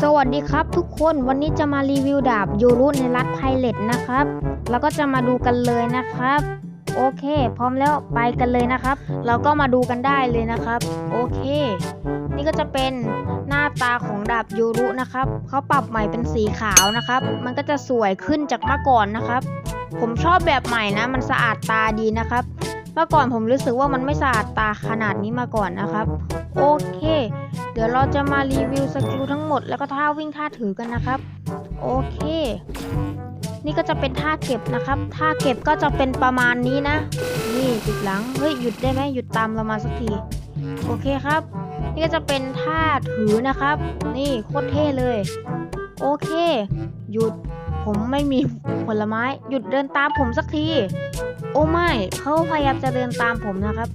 สวัสดีครับทุกคนวันนี้จะมารีวิวดาบยูรุในรัฐไพเลตนะครับ แล้วก็จะมาดูกันเลยนะครับ โอเค พร้อมแล้วไปกันเลยนะครับ เราก็มาดูกันได้เลยนะครับ โอเค นี่ก็จะเป็นหน้าตาของดาบยูรุนะครับเขาปรับใหม่เป็นสีขาวนะครับ มันก็จะสวยขึ้นจากเมื่อก่อนนะครับ ผมชอบแบบใหม่นะ มันสะอาดตาดีนะครับ มื่อก่อนผมรู้สึกว่ามันไม่สะอาดตาขนาดนี้มาก่อนนะครับ โอเค เดี๋ยวเราจะมารีวิวสกิลทั้งหมด แล้วก็ท่าวิ่งท่าถือกันนะครับ โอเค นี่ก็จะเป็นท่าเก็บนะครับ ท่าเก็บก็จะเป็นประมาณนี้นะ นี่ติดหลัง เฮ้ยหยุดได้ไหมหยุดตามเรามาสักที โอเคครับ นี่ก็จะเป็นท่าถือนะครับ นี่โคตรเท่เลย โอเค หยุด ผมไม่มีผลไม้หยุดเดินตามผมสักที โอ้ไม่เขาพยายามจะเดินตามผมนะครับ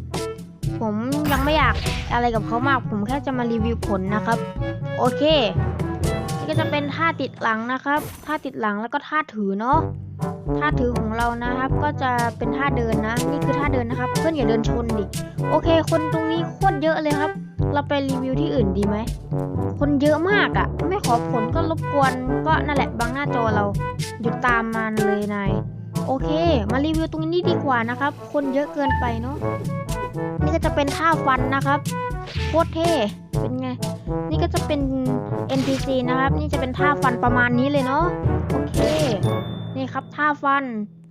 ผมยังไม่อยากอะไรกับเขามาก ผมแค่จะมารีวิวผลนะครับ โอเคนี่ก็จะเป็นท่าติดหลังนะครับท่าติดหลังแล้วก็ท่าถือเนาะท่าถือของเรานะครับ ก็จะเป็นท่าเดินนะ นี่คือท่าเดินนะครับ เพื่อนอย่าเดินชนดิโอเค คนตรงนี้โคตรเยอะเลยครับ เราไปรีวิวที่อื่นดีไหม คนเยอะมากอะ่ะ ไม่ขอผลก็รบกวน ก็นั่นแหละบังหน้าจอเรา หยุดตามมันเลยนาย โอเค มารีวิวตรงนี้ดีกว่านะครับ คนเยอะเกินไปเนาะ นี่ก็จะเป็นท่าฟันนะครับ โคตรเท่ เป็นไง นี่ก็จะเป็น NPC นะครับ นี่จะเป็นท่าฟันประมาณนี้เลยเนาะ โอเค นี่ครับท่าฟัน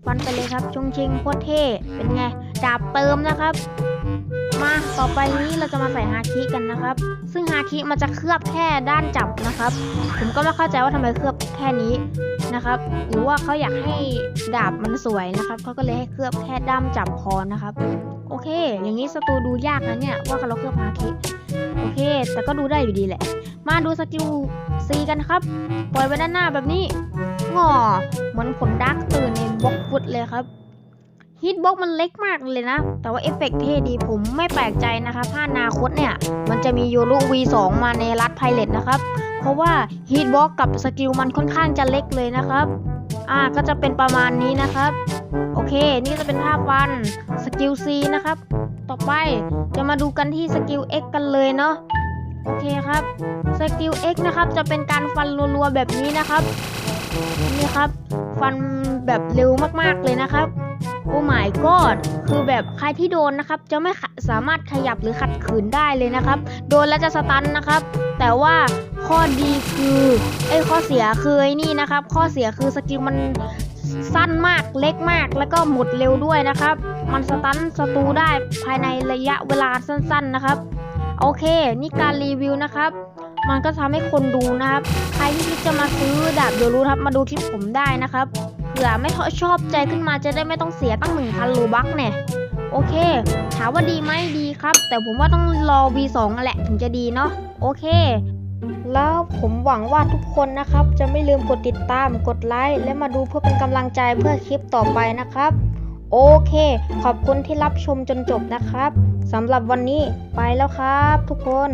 ฟันไปเลยครับชงชิงโคตรเท่ เป็นไง ดาบเติมนะครับ มาต่อไปนี้เราจะมาใส่ฮาคิกันนะครับ ซึ่งฮาคิมันจะเคลือบแค่ด้านจับนะครับ ผมก็ไม่เข้าใจว่าทำไมเคลือบแค่นี้นะครับ หรือว่าเขาอยากให้ดาบมันสวยนะครับเขาก็เลยให้เคลือบแค่ด้ามจับพอนะครับ โอเค อย่างนี้สตูดูยากนะเนี่ยว่าเราเคลือบฮาคิโอเค แต่ก็ดูได้อยู่ดีแหละ มาดูสกิลซีกันครับ ปล่อยไปด้านหน้าแบบนี้งอเหมือนผลดักตื่นในบล็อกฟุตเลยครับ ฮิตบ็อกมันเล็กมากเลยนะ แต่ว่าเอฟเฟกต์เท่ดีผมไม่แปลกใจนะครับถ้านาคตเนี่ย มันจะมีโยรุ V2 มาในรัฐไพเลตนะครับ เพราะว่าฮีทบ็อกกับสกิลมันค่อนข้างจะเล็กเลยนะครับ อ่าก็จะเป็นประมาณนี้นะครับ โอเค นี่จะเป็นท่าฟันสกิล C นะครับ ต่อไปจะมาดูกันที่สกิล X กันเลยเนาะโอเคครับสกิล X นะครับจะเป็นการฟันรัวๆแบบนี้นะครับนี่ครับ ฟันแบบเร็วมากๆเลยนะครับ โอ้ my god คือแบบใครที่โดนนะครับ จะไม่สามารถขยับหรือขัดขืนได้เลยนะครับ โดนแล้วจะสตันนะครับ แต่ว่าข้อดีคือไอ้ข้อเสียคือไอ้นี่นะครับ ข้อเสียคือสกิลมันสั้นมากเล็กมากแล้วก็หมดเร็วด้วยนะครับ มันสตันศัตรูได้ภายในระยะเวลาสั้น ๆนะครับ โอเค นี่การรีวิวนะครับ มันก็ทำให้คนดูนะครับ ใครที่คิดจะมาซื้อดาบโยรูครับมาดูคลิปผมได้นะครับ เผื่อไม่ชอบใจขึ้นมาจะได้ไม่ต้องเสียตั้งหนึ่งพันโลบักเนี่ย โอเค ถามว่าดีไหมดีครับ แต่ผมว่าต้องรอ V2 แหละถึงจะดีเนาะโอเค แล้วผมหวังว่าทุกคนนะครับ จะไม่ลืมกดติดตามกดไลค์และมาดูเพื่อเป็นกำลังใจเพื่อคลิปต่อไปนะครับ โอเค ขอบคุณที่รับชมจนจบนะครับสำหรับวันนี้ไปแล้วครับ ทุกคน